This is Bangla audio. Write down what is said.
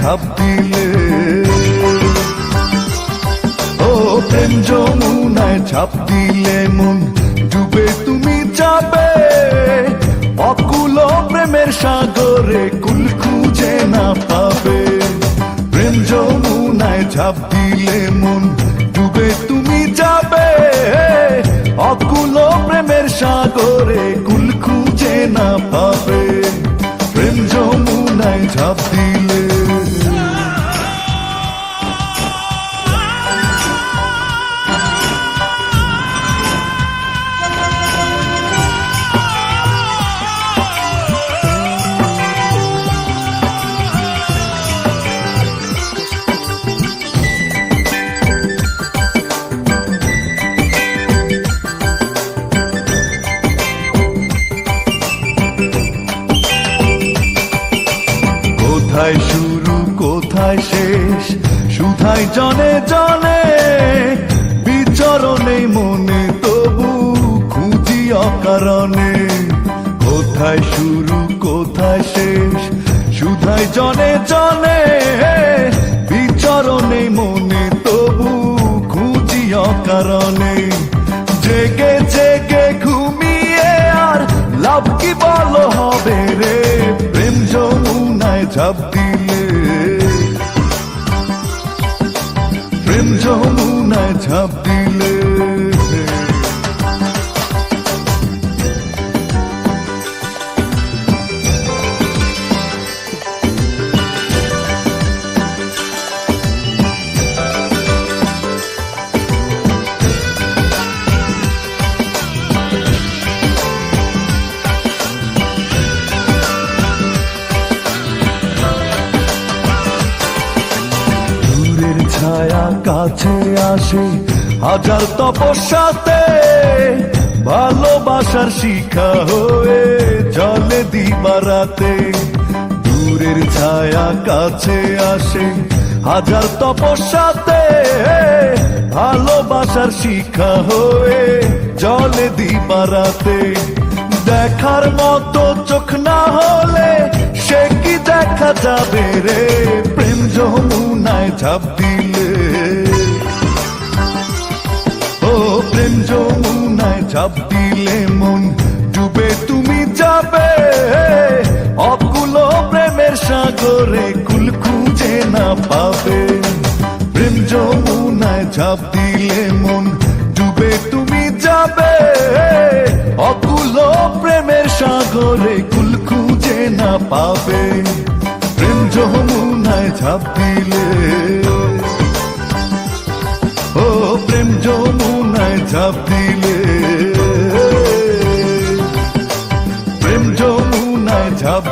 ঝাঁপ দিলে। ও প্রেম যমুনায় ঝাঁপ দিলে মন ডুবে, তুমি যাবে অকুল প্রেমের সাগরে কুল খুঁজে না পাবে। প্রেম যমুনায় ঝাঁপ দিলে মন ডুবে, তুমি যাবে অকুল প্রেমের সাগরে কুল খুঁজে না পাবে। কোথায় শুরু, কোথায় শেষ? শুধাই জনে জনে, বিচরণে মনে, তবু খুঁজি অকারণে। কোথায় শুরু, কোথায় শেষ? শুধাই জনে জনে যমুনায় ঝাঁপ কাছে আসে হাজার তপস্যাতে, ভালোবাসার শিখা হয়ে জলে দিবারাতে। দূরের ছায়া কাছে আসে হাজার তপস্যাতে, ভালোবাসার শিখা হয়ে জলে দিবারাতে। দেখার মতো চোখ না হলে সে কি দেখা যাবে রে? ঝাঁপ দিলে মন ডুবে, তুমি যাবে। অকুল প্রেমের সাগরে কুল খুঁজে না পাবে। প্রেম যমুনায় ঝাঁপ দিলে মন ডুবে, তুমি যাবে। অকুল প্রেমের সাগরে কুল খুঁজে না পাবে। প্রেম যমুনায় ঝাঁপ দিলে ও প্রেম যমুনায় ঝাঁপ দিলে ঝাঁপ